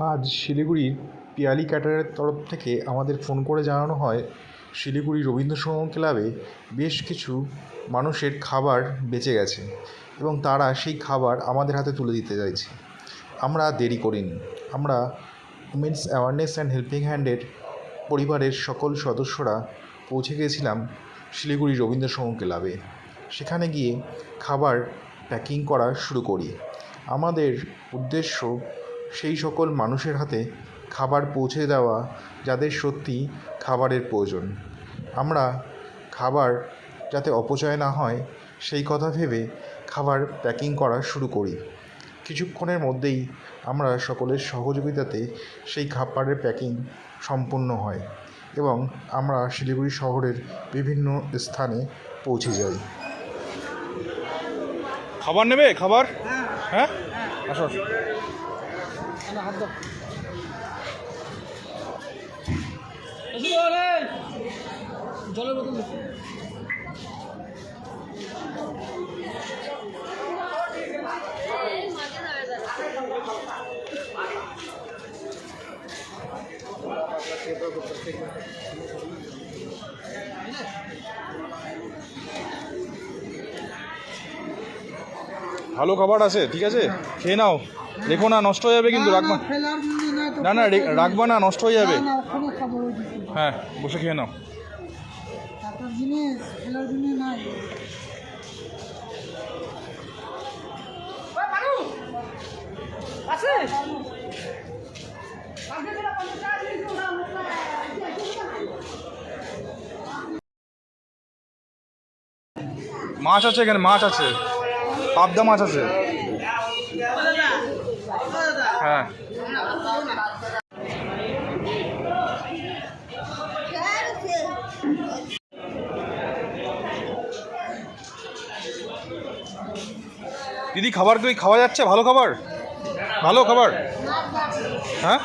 আজ শিলিগুড়ির পিয়ালি ক্যাটারের তরফ থেকে আমাদের ফোন করে জানানো হয়, শিলিগুড়ি রবীন্দ্র সঙ্গম ক্লাবে বেশ কিছু মানুষের খাবার বেঁচে গেছে এবং তারা সেই খাবার আমাদের হাতে তুলে দিতে চাইছে। আমরা দেরি করিনি। আমরা উমেন্স অ্যাওয়ারনেস অ্যান্ড হেল্পিং হ্যান্ডের পরিবারের সকল সদস্যরা পৌঁছে গিয়েছিলাম শিলিগুড়ি রবীন্দ্র সঙ্গম ক্লাবে। সেখানে গিয়ে খাবার প্যাকিং করা শুরু করি। আমাদের উদ্দেশ্য সেই সকল মানুষের হাতে খাবার পৌঁছে দেওয়া যাদের সত্যি খাবারের প্রয়োজন। আমরা খাবার যাতে অপচয় না হয়, সেই কথা ভেবে খাবার প্যাকিং করা শুরু করি। কিছুক্ষণের মধ্যেই আমরা সকলের সহযোগিতাতে সেই খাবারের প্যাকিং সম্পূর্ণ হয় এবং আমরা শিলিগুড়ি শহরের বিভিন্ন স্থানে পৌঁছে যাই। খাবার নেবে? খাবার? হ্যাঁ? আসো। আসো জলের বোতল দিচ্ছি ভালো খাবার আছে, ঠিক আছে? খেয়ে নাও। রেখো না, নষ্ট হয়ে যাবে কিন্তু, রাখবা। না না রাখবা না, নষ্ট হয়ে যাবে। হ্যাঁ বসে খেয়ে নাও। মাছ আছে এখানে, মাছ আছে। পাবদা মাছ আছে। হ্যাঁ। দিদি খাবার কি খাওয়া যাচ্ছে? ভালো খাবার? ভালো খাবার? হ্যাঁ?